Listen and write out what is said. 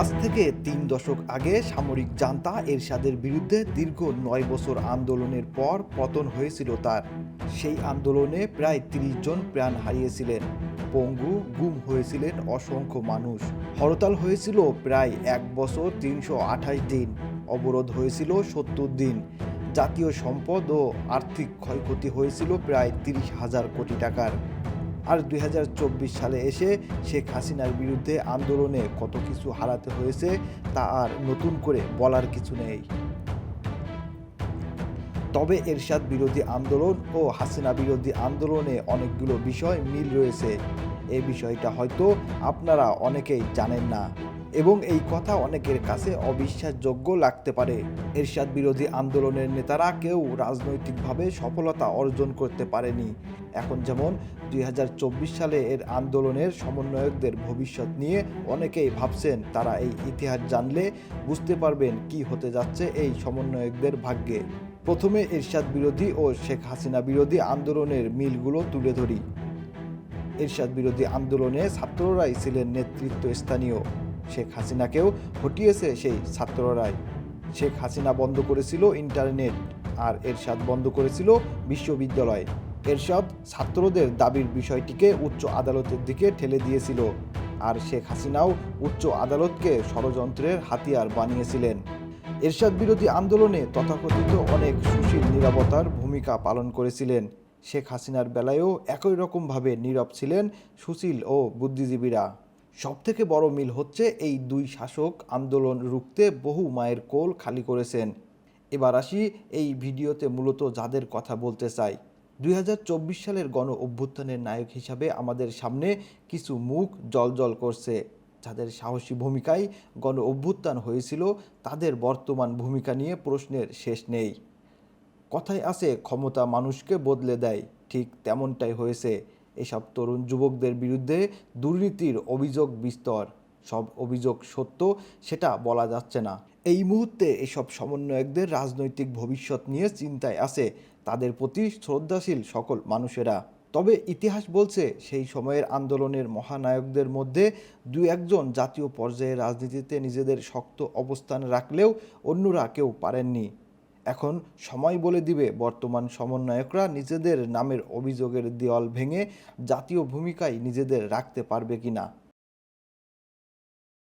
আজ থেকে তিন দশক আগে সামরিক জান্তা এরশাদের বিরুদ্ধে দীর্ঘ নয় বছর আন্দোলনের পর পতন হয়েছিল তার। সেই আন্দোলনে প্রায় তিরিশ জন প্রাণ হারিয়েছিলেন। পঙ্গু গুম হয়েছিলেন অসংখ্য মানুষ। হরতাল হয়েছিল প্রায় এক বছর তিনশো আঠাশ দিন। অবরোধ হয়েছিল সত্তর দিন। জাতীয় সম্পদ ও আর্থিক ক্ষয়ক্ষতি হয়েছিল প্রায় তিরিশ হাজার কোটি টাকার। আর দুই হাজার চব্বিশ সালে এসে শেখ হাসিনার বিরুদ্ধে আন্দোলনে কত কিছু হারাতে হয়েছে তা আর নতুন করে বলার কিছু নেই। তবে এরশাদ বিরোধী আন্দোলন ও হাসিনা বিরোধী আন্দোলনে অনেকগুলো বিষয় মিল রয়েছে। এই বিষয়টা হয়তো আপনারা অনেকেই জানেন না। এবং এই কথা অনেকের কাছে অবিশ্বাসযোগ্য লাগতে পারে। এরশাদ বিরোধী আন্দোলনের নেতারা কেউ রাজনৈতিকভাবে সফলতা অর্জন করতে পারেনি। এখন যেমন দুই হাজার চব্বিশ সালে এর আন্দোলনের সমন্বয়কদের ভবিষ্যৎ নিয়ে অনেকেই ভাবছেন, তারা এই ইতিহাস জানলে বুঝতে পারবেন কি হতে যাচ্ছে এই সমন্বয়কদের ভাগ্যে। প্রথমে এরশাদ বিরোধী ও শেখ হাসিনা বিরোধী আন্দোলনের মিলগুলো তুলে ধরি। এরশাদ বিরোধী আন্দোলনে ছাত্ররাই ছিলেন নেতৃত্ব স্থানীয় শেখ হাসিনাকেও হটিয়েছে সেই ছাত্ররাই শেখ হাসিনা বন্ধ করেছিল ইন্টারনেট আর এরশাদ বন্ধ করেছিল বিশ্ববিদ্যালয়। এরশাদ ছাত্রদের দাবির বিষয়টিকে উচ্চ আদালতের দিকে ঠেলে দিয়েছিল আর শেখ হাসিনাও উচ্চ আদালতকে ষড়যন্ত্রের হাতিয়ার বানিয়েছিলেন। এরশাদ বিরোধী আন্দোলনে তথাকথিত অনেক সুশীল নিরাপত্তার ভূমিকা পালন করেছিলেন। শেখ হাসিনার বেলায়ও একই রকমভাবে নীরব ছিলেন সুশীল ও বুদ্ধিজীবীরা। সবথেকে বড় মিল হচ্ছে এই দুই শাসক আন্দোলন রুখতে বহু মায়ের কোল খালি করেছেন। এবার আসি এই ভিডিওতে মূলত যাদের কথা বলতে চাই। দুই হাজার চব্বিশ সালের গণ অভ্যুত্থানের নায়ক হিসাবে আমাদের সামনে কিছু মুখ জলজল করছে। যাদের সাহসী ভূমিকায় গণ অভ্যুত্থান হয়েছিল, তাদের বর্তমান ভূমিকা নিয়ে প্রশ্নের শেষ নেই। কথায় আছে, ক্ষমতা মানুষকে বদলে দেয়, ঠিক তেমনটাই হয়েছে। এসব তরুণ যুবকদের বিরুদ্ধে দুর্নীতির অভিযোগ বিস্তর। সব অভিযোগ সত্য, সেটা বলা যাচ্ছে না। এই মুহূর্তে এসব সমন্বয়কদের রাজনৈতিক ভবিষ্যৎ নিয়ে চিন্তায় আছে তাদের প্রতি শ্রদ্ধাশীল সকল মানুষেরা। তবে ইতিহাস বলছে, সেই সময়ের আন্দোলনের মহানায়কদের মধ্যে দু একজন জাতীয় পর্যায়ে রাজনীতিতে নিজেদের শক্ত অবস্থান রাখলেও অন্যরা কেউ পারেননি। এখন সময় বলে দিবে বর্তমান সমন্বয়করা নিজেদের নামের অভিযোগের দেওয়াল ভেঙে জাতীয় ভূমিকায় নিজেদের রাখতে পারবে কিনা।